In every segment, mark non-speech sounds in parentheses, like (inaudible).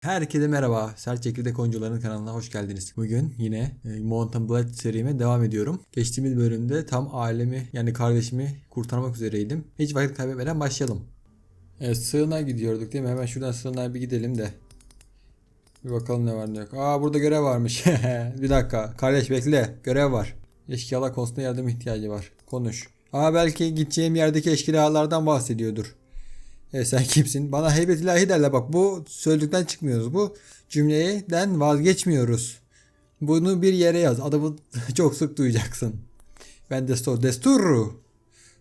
Herkese merhaba. Sert Çekirdek Oyuncuların kanalına hoş geldiniz. Bugün yine e, Mountain Blade serime devam ediyorum. Geçtiğimiz bölümde tam ailemi yani kardeşimi kurtarmak üzereydim. Hiç vakit kaybetmeden başlayalım. Evet sığınağa gidiyorduk değil mi? Hemen şuradan sığınağa bir gidelim de. Bir bakalım ne var ne yok. Aa burada görev varmış. (laughs) bir dakika. Kardeş bekle. Görev var. Eşkıyalar konusunda yardım ihtiyacı var. Konuş. Aa belki gideceğim yerdeki eşkıyalardan bahsediyordur. E sen kimsin? Bana heybet ilahi derler bak bu söyledikten çıkmıyoruz. Bu cümleden vazgeçmiyoruz. Bunu bir yere yaz. Adımı (laughs) çok sık duyacaksın. Ben destur. Destur.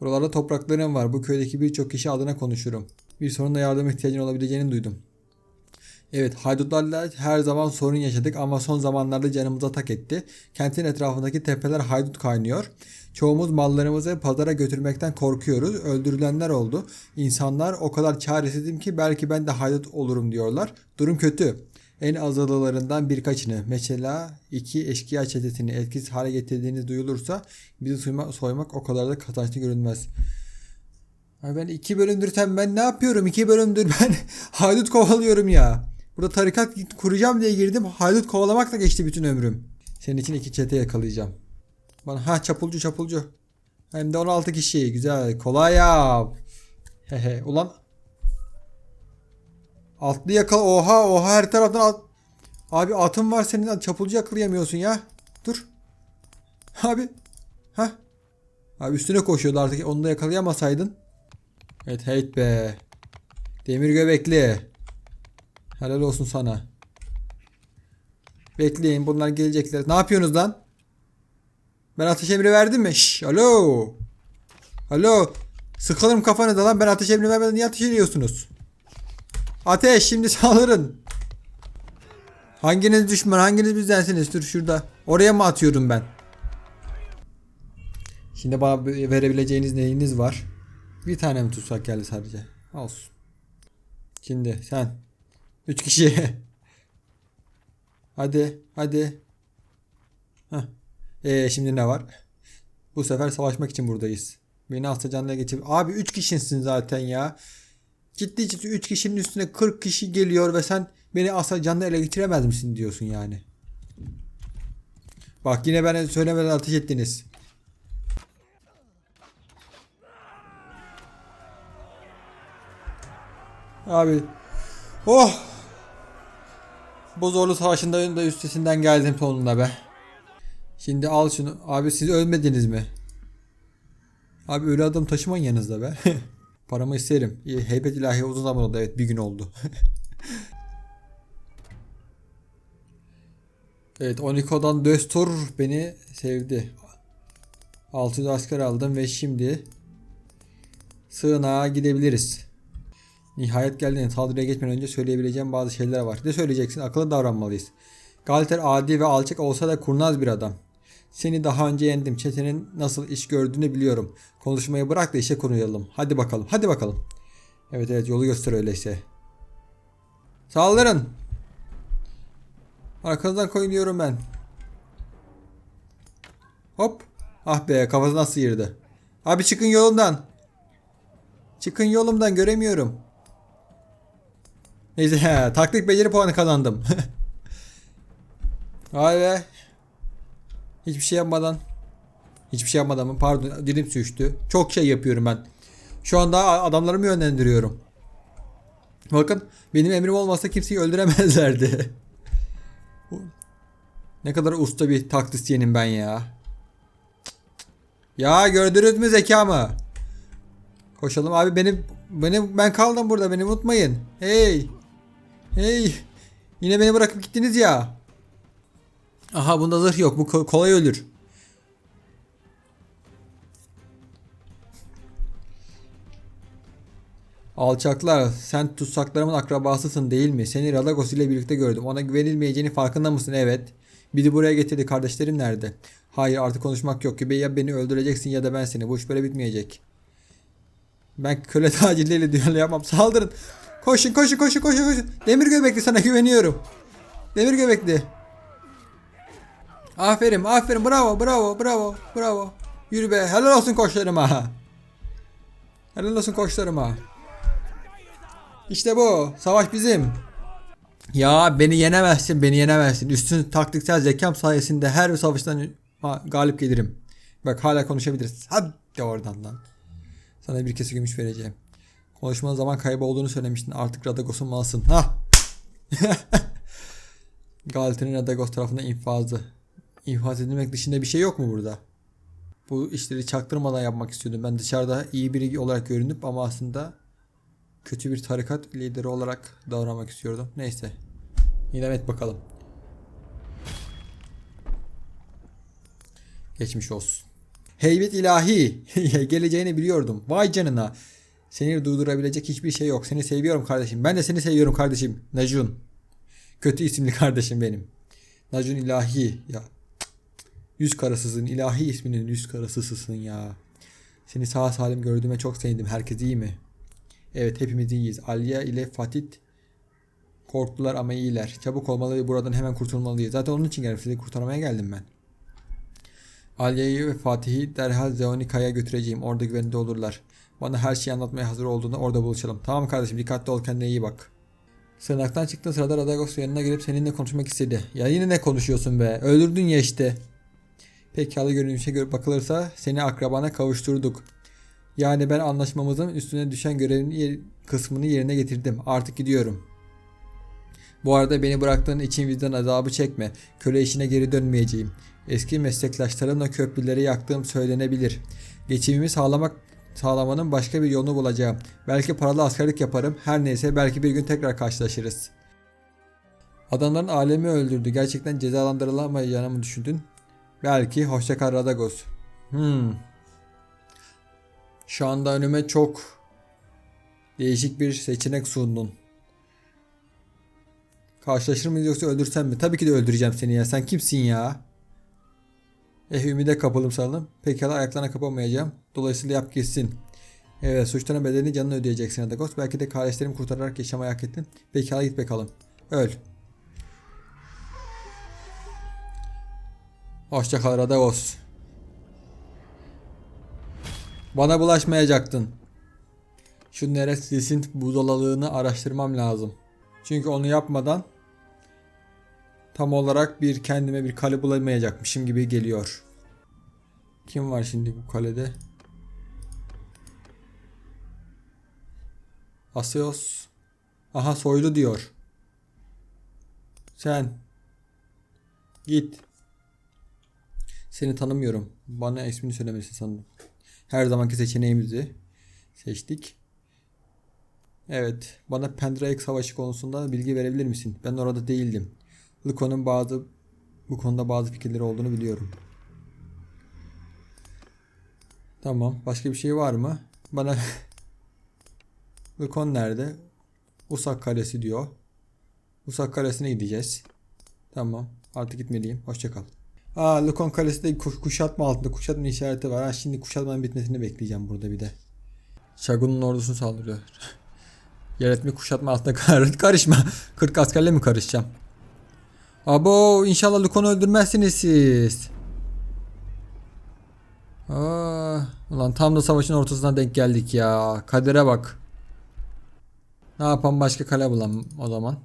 Buralarda topraklarım var. Bu köydeki birçok kişi adına konuşurum. Bir sorunla yardım ihtiyacın olabileceğini duydum. Evet haydutlarla her zaman sorun yaşadık ama son zamanlarda canımıza tak etti. Kentin etrafındaki tepeler haydut kaynıyor. Çoğumuz mallarımızı pazara götürmekten korkuyoruz. Öldürülenler oldu. İnsanlar o kadar çaresizim ki belki ben de haydut olurum diyorlar. Durum kötü. En azılılarından birkaçını mesela iki eşkıya çetesini etkisiz hale getirdiğiniz duyulursa bizi soymak, soymak o kadar da kazançlı görünmez. Ben iki bölümdür sen ben ne yapıyorum? İki bölümdür ben (laughs) haydut kovalıyorum ya. Burada tarikat kuracağım diye girdim. Haydut kovalamakla geçti bütün ömrüm. Senin için iki çete yakalayacağım. Bana ha çapulcu çapulcu. Hem de 16 kişi. Güzel. Kolay yap. Hehe. Ulan. Atlı yakala. Oha oha her taraftan at. Abi atın var senin çapulcu yakalayamıyorsun ya. Dur. Abi. Ha. Abi üstüne koşuyordu artık. Onu da yakalayamasaydın. Evet hate be. Demir göbekli. Helal olsun sana. Bekleyin bunlar gelecekler. Ne yapıyorsunuz lan? Ben ateş emri verdim mi? Şş, alo. Alo. Sıkalım kafanıza lan. Ben ateş emri vermeden niye ateş ediyorsunuz? Ateş şimdi (laughs) saldırın. Hanginiz düşman hanginiz bizdensiniz? Dur şurada. Oraya mı atıyorum ben? Şimdi bana verebileceğiniz neyiniz var? Bir tane mi tutsak geldi sadece? Olsun. Şimdi sen. Üç kişi. (laughs) hadi hadi. Heh. Ee, şimdi ne var? Bu sefer savaşmak için buradayız. Beni hasta canlıya geçip... Abi 3 kişisin zaten ya. Ciddi ciddi 3 kişinin üstüne 40 kişi geliyor ve sen beni asla canlı ele getiremez misin diyorsun yani. Bak yine bana söylemeden ateş ettiniz. Abi. Oh. Bu zorlu savaşın da üstesinden geldim sonunda be. Şimdi al şunu. Abi siz ölmediniz mi? Abi ölü adam taşımayın yanınızda be. (laughs) Paramı isterim. Heybet ilahi uzun zaman oldu. Evet bir gün oldu. (laughs) evet Oniko'dan Döstur beni sevdi. 600 asker aldım ve şimdi sığınağa gidebiliriz. Nihayet geldiğinde saldırıya geçmeden önce söyleyebileceğim bazı şeyler var. Ne söyleyeceksin? Akıllı davranmalıyız. Galter adi ve alçak olsa da kurnaz bir adam. Seni daha önce yendim. Çetenin nasıl iş gördüğünü biliyorum. Konuşmayı bırak da işe konuyalım. Hadi bakalım. Hadi bakalım. Evet evet yolu göster öyleyse. Saldırın. Arkanızdan koyuyorum ben. Hop. Ah be kafasına sıyırdı. Abi çıkın yolumdan. Çıkın yolumdan göremiyorum. Neyse he, taktik beceri puanı kazandım. (laughs) Vay be. Hiçbir şey yapmadan. Hiçbir şey yapmadan mı? Pardon dilim sürçtü. Çok şey yapıyorum ben. Şu anda adamlarımı yönlendiriyorum. Bakın benim emrim olmasa kimseyi öldüremezlerdi. (laughs) ne kadar usta bir taktisyenim ben ya. Ya gördünüz mü zekamı? Koşalım abi benim benim ben kaldım burada beni unutmayın. Hey. Hey. Yine beni bırakıp gittiniz ya. Aha bunda zırh yok. Bu ko- kolay ölür. Alçaklar sen tutsaklarımın akrabasısın değil mi? Seni Radagos ile birlikte gördüm. Ona güvenilmeyeceğini farkında mısın? Evet. Biri buraya getirdi. Kardeşlerim nerede? Hayır artık konuşmak yok gibi. Ya beni öldüreceksin ya da ben seni. Bu iş böyle bitmeyecek. Ben köle tacirleriyle düğünle yapmam. Saldırın. Koşun koşun koşun koşun koşun. Demir göbekli sana güveniyorum. Demir göbekli. Aferin aferin bravo bravo bravo bravo. Yürü be helal olsun koçlarıma. Helal olsun koçlarıma. İşte bu. Savaş bizim. Ya beni yenemezsin, beni yenemezsin. Üstün taktiksel zekam sayesinde her savaştan ha, galip gelirim. Bak hala konuşabiliriz. Hadi oradan lan. Sana bir kese gümüş vereceğim. Konuşmanın zaman kaybı olduğunu söylemiştin. Artık Radagos'un malsın. Ha! (laughs) Galata'nın Radagos tarafından infazı. İnfaz edilmek dışında bir şey yok mu burada? Bu işleri çaktırmadan yapmak istiyordum. Ben dışarıda iyi biri olarak görünüp ama aslında kötü bir tarikat lideri olarak davranmak istiyordum. Neyse. İnam et bakalım. Geçmiş olsun. Heybet ilahi. (laughs) Geleceğini biliyordum. Vay canına. Seni durdurabilecek hiçbir şey yok. Seni seviyorum kardeşim. Ben de seni seviyorum kardeşim. Najun. Kötü isimli (laughs) kardeşim benim. Najun ilahi. Ya. Yüz karasısın. ilahi isminin yüz karasısısın ya. Seni sağ salim gördüğüme çok sevindim. Herkes iyi mi? Evet hepimiz iyiyiz. Alya ile Fatit korktular ama iyiler. Çabuk olmalı ve buradan hemen kurtulmalıyız. Zaten onun için geldim. Kurtarmaya geldim ben. Alya'yı ve Fatih'i derhal Zeonika'ya götüreceğim. Orada güvende olurlar. Bana her şeyi anlatmaya hazır olduğunda orada buluşalım. Tamam kardeşim dikkatli ol kendine iyi bak. Sığınaktan çıktığın sırada Radagos yanına gelip seninle konuşmak istedi. Ya yine ne konuşuyorsun be? Öldürdün ya işte. Pekala görünüşe göre bakılırsa seni akrabana kavuşturduk. Yani ben anlaşmamızın üstüne düşen görevin kısmını yerine getirdim. Artık gidiyorum. Bu arada beni bıraktığın için vicdan azabı çekme. Köle işine geri dönmeyeceğim. Eski meslektaşlarımla köprüleri yaktığım söylenebilir. Geçimimi sağlamak sağlamanın başka bir yolunu bulacağım. Belki paralı askerlik yaparım. Her neyse belki bir gün tekrar karşılaşırız. Adamların alemi öldürdü. Gerçekten cezalandırılamayacağını mı düşündün? Belki. Hoşça kal Radagos. Hmm. Şu anda önüme çok değişik bir seçenek sundun. Karşılaşır mıyız yoksa öldürsem mi? Tabii ki de öldüreceğim seni ya. Sen kimsin ya? Eh ümide kapılım sanırım. Pekala ayaklarına kapamayacağım. Dolayısıyla yap gitsin. Evet suçların bedelini canını ödeyeceksin Adagos. Belki de kardeşlerimi kurtararak yaşamayı hak ettin. Pekala git bakalım. Öl. Hoşça kal Radagos. Bana bulaşmayacaktın. Şu Nereslis'in buzdolabını araştırmam lazım. Çünkü onu yapmadan tam olarak bir kendime bir kale bulamayacakmışım gibi geliyor. Kim var şimdi bu kalede? Asios. Aha soylu diyor. Sen. Git. Seni tanımıyorum. Bana ismini söylemesi sandım. Her zamanki seçeneğimizi seçtik. Evet. Bana Pendrake Savaşı konusunda bilgi verebilir misin? Ben orada değildim. Luko'nun bazı bu konuda bazı fikirleri olduğunu biliyorum. Tamam. Başka bir şey var mı? Bana (laughs) Lukon nerede? Usak Kalesi diyor. Usak Kalesi'ne gideceğiz. Tamam. Artık gitmeliyim. Hoşça kal. Aa Lukon Kalesi de kuş- kuşatma altında. Kuşatma işareti var. Ha, şimdi kuşatmanın bitmesini bekleyeceğim burada bir de. Şagun'un ordusunu saldırıyor. (laughs) Yönetimi kuşatma altında kar (laughs) karışma. 40 askerle mi karışacağım? Abo inşallah Lukon'u öldürmezsiniz siz. Aa, ulan tam da savaşın ortasına denk geldik ya. Kadere bak. Ne yapan başka kale bulalım o zaman.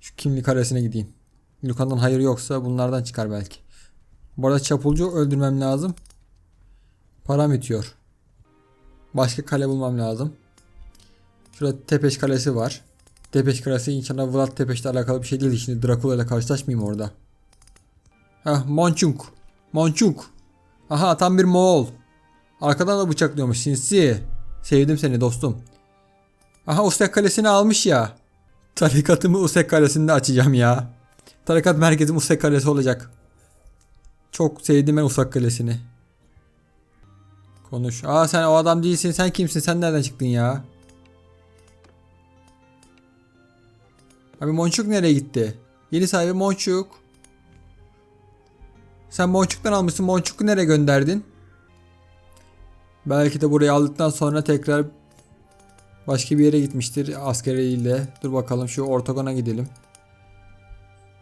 Şu kimlik karesine gideyim. Lukan'dan hayır yoksa bunlardan çıkar belki. Bu arada çapulcu öldürmem lazım. Param bitiyor. Başka kale bulmam lazım. Şurada Tepeş Kalesi var. Tepeş Kalesi inşallah Vlad Tepeş'le alakalı bir şey değil. Şimdi Dracula ile karşılaşmayayım orada. Heh Monçunk. Monçunk. Aha tam bir Moğol. Arkadan da bıçaklıyormuş sinsi. Sevdim seni dostum. Aha Usek Kalesi'ni almış ya. Tarikatımı Usek Kalesi'nde açacağım ya. Tarikat merkezim Usek Kalesi olacak. Çok sevdim ben Usek Kalesi'ni. Konuş. Aa sen o adam değilsin. Sen kimsin? Sen nereden çıktın ya? Abi Monçuk nereye gitti? Yeni sahibi Monçuk. Sen Monçuk'tan almışsın. Monçuk'u nereye gönderdin? Belki de burayı aldıktan sonra tekrar başka bir yere gitmiştir askeriyle. Dur bakalım şu ortogona gidelim.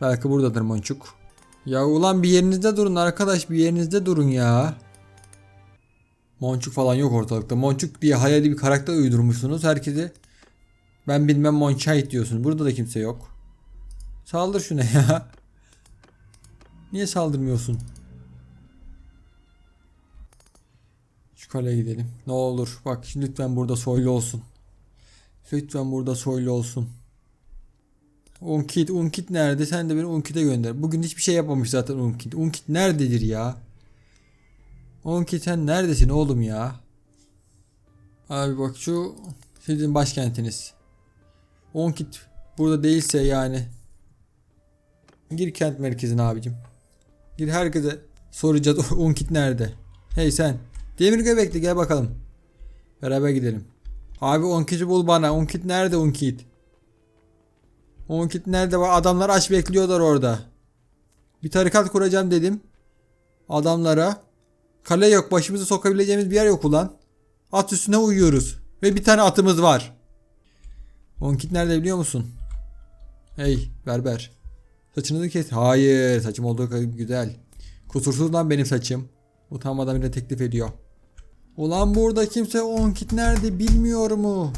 Belki buradadır Monçuk. Ya ulan bir yerinizde durun arkadaş bir yerinizde durun ya. Monçuk falan yok ortalıkta. Monçuk diye hayali bir karakter uydurmuşsunuz. Herkese ben bilmem Monçait diyorsun. Burada da kimse yok. Saldır şuna ya. Niye saldırmıyorsun? Şu kaleye gidelim. Ne olur bak lütfen burada soylu olsun. Lütfen burada soylu olsun. Unkit, Unkit nerede? Sen de beni Unkit'e gönder. Bugün hiçbir şey yapmamış zaten Unkit. Unkit nerededir ya? Unkit sen neredesin oğlum ya? Abi bak şu sizin başkentiniz. Unkit burada değilse yani. Gir kent merkezine abicim. Gir herkese soracağız (laughs) Unkit nerede? Hey sen. Demir göbekli gel bakalım. Beraber gidelim. Abi Unkit'i bul bana. Unkit nerede Unkit? Unkit nerede var? Adamlar aç bekliyorlar orada. Bir tarikat kuracağım dedim. Adamlara. Kale yok. Başımızı sokabileceğimiz bir yer yok ulan. At üstüne uyuyoruz. Ve bir tane atımız var. Unkit nerede biliyor musun? Hey berber. Saçını da kes. Hayır. Saçım olduğu kadar güzel. Kusursuz lan benim saçım. Utanmadan bile teklif ediyor. Ulan burada kimse Unkit nerede bilmiyor mu?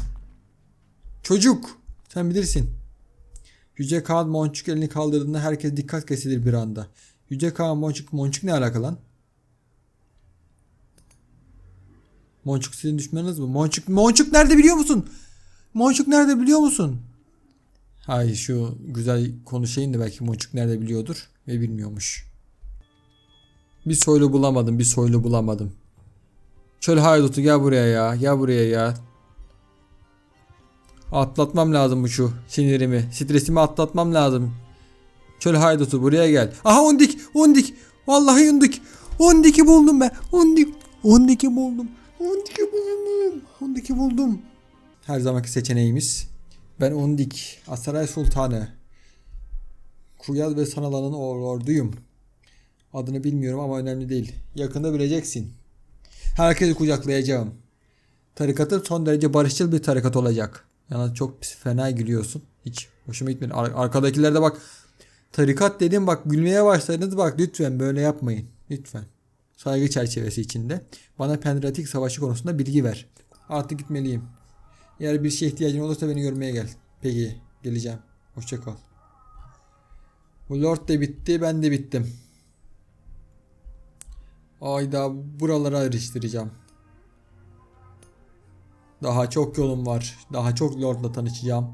Çocuk. Sen bilirsin. Yüce Kağan Monçuk elini kaldırdığında herkes dikkat kesilir bir anda. Yüce Kağan Monçuk, Monçuk ne alaka lan? Monçuk sizin düşmanınız mı? Monçuk, Monçuk nerede biliyor musun? Monçuk nerede biliyor musun? Hayır şu güzel konuşayım da belki Monçuk nerede biliyordur ve bilmiyormuş. Bir soylu bulamadım, bir soylu bulamadım. Çöl haydutu gel buraya ya, gel buraya ya. Atlatmam lazım bu şu sinirimi. Stresimi atlatmam lazım. Çöl haydutu buraya gel. Aha ondik ondik. Vallahi ondik. Ondiki buldum ben. Ondik. Ondiki buldum. Ondiki buldum. Ondiki buldum. Her zamanki seçeneğimiz. Ben Ondik. Asaray Sultanı. Kuyal ve Sanalan'ın orduyum. Adını bilmiyorum ama önemli değil. Yakında bileceksin. Herkesi kucaklayacağım. Tarikatım son derece barışçıl bir tarikat olacak. Yani çok fena gülüyorsun. Hiç hoşuma gitmedi. Ar- arkadakiler de bak tarikat dedim bak gülmeye başladınız bak lütfen böyle yapmayın. Lütfen. Saygı çerçevesi içinde. Bana Pendratik Savaşı konusunda bilgi ver. Artık gitmeliyim. Eğer bir şeye ihtiyacın olursa beni görmeye gel. Peki geleceğim. Hoşça kal. Bu Lord de bitti ben de bittim. Ayda buralara eriştireceğim. Daha çok yolum var. Daha çok Lord'la tanışacağım.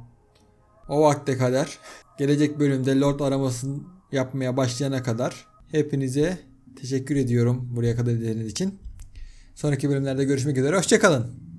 O vakte kadar gelecek bölümde Lord aramasını yapmaya başlayana kadar hepinize teşekkür ediyorum buraya kadar izlediğiniz için. Sonraki bölümlerde görüşmek üzere. Hoşçakalın.